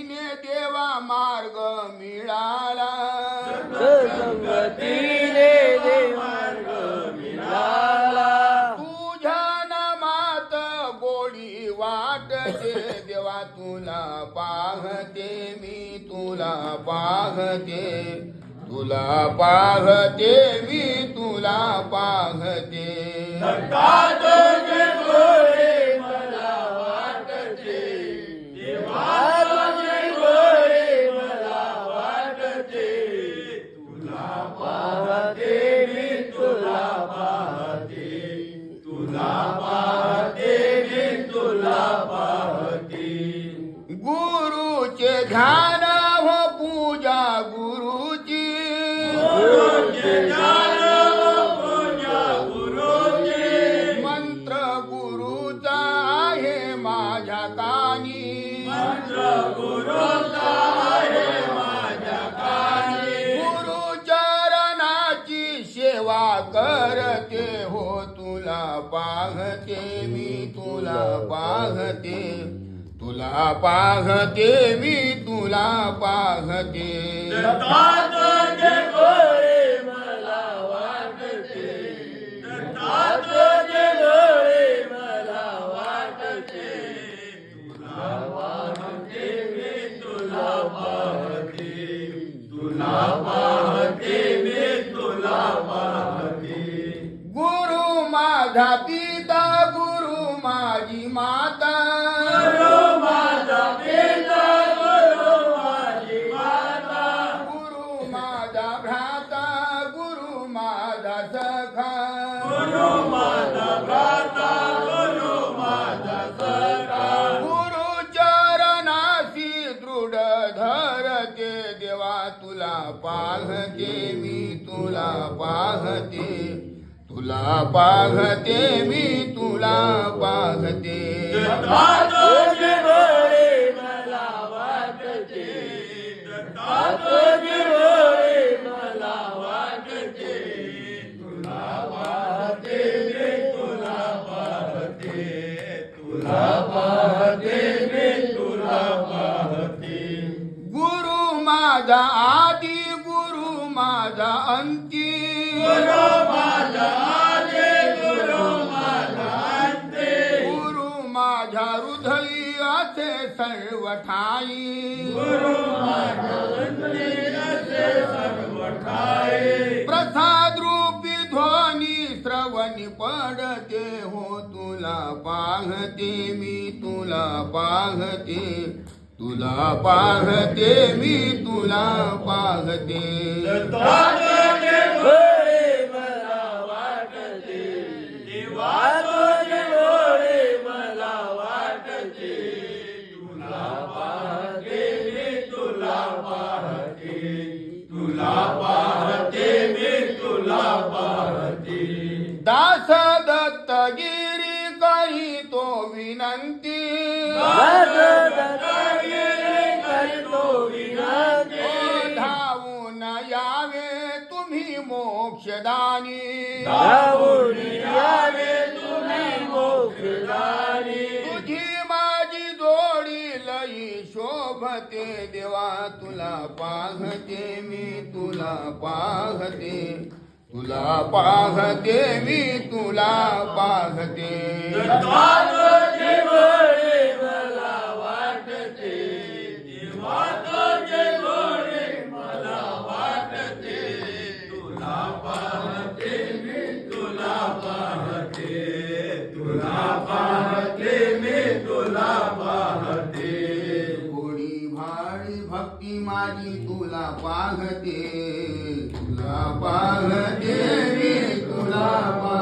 संगतीने देवा मार्ग मिळाला. संगतीने देवार्ग मिळाला. तुझ्या नामात गोडी वाटते देवा तुला पाहते मी तुला पाहते. तुला पाहते मी तुला पाहते. पाहते ध्यान हो पूजा गुरुची मंत्र गुरुचा आहे माझ्या कानी। गुरु चरणाची सेवा करते हो तुला पाहते मी तुला तुला पाहते मी तुला पाहते। तुला पाहते मी तुला पाहते. गुरु माझा पिता गुरु माझी माता. भ्राता गुरु माझा सखा. गुरु माझा भ्राता गुरु माझा सखा. गुरु चरणाशी दृढ धरते देवा तुला पाहते मी तुला पाहते. तुला पाहते मी तुला पाहते. मला वाटते. माझा अंती. गुरु माझा आजे गुरु माझा अंते गुरु माझ्या हृदयाचे सर्व ठाई गुरु माझा अंते असे सर्व ठाई प्रसाद रूपी ध्वनी श्रवणी पडते हो तुला पाहते मी तुला पाहते. तुला पाहते मी तुला पाहते. तुझे मला वाटते. मी तुला तुला पाहते मी तुला पाहते. मोक्षदानी धावून यावे तुम्ही मोक्षदारी तुझी माझी जोडी लई शोभते देवा तुला पाहते मी तुला पाहते. तुला पाहते मी तुला पाहते. तुझे माझी तुला पाहते तुला पाहते.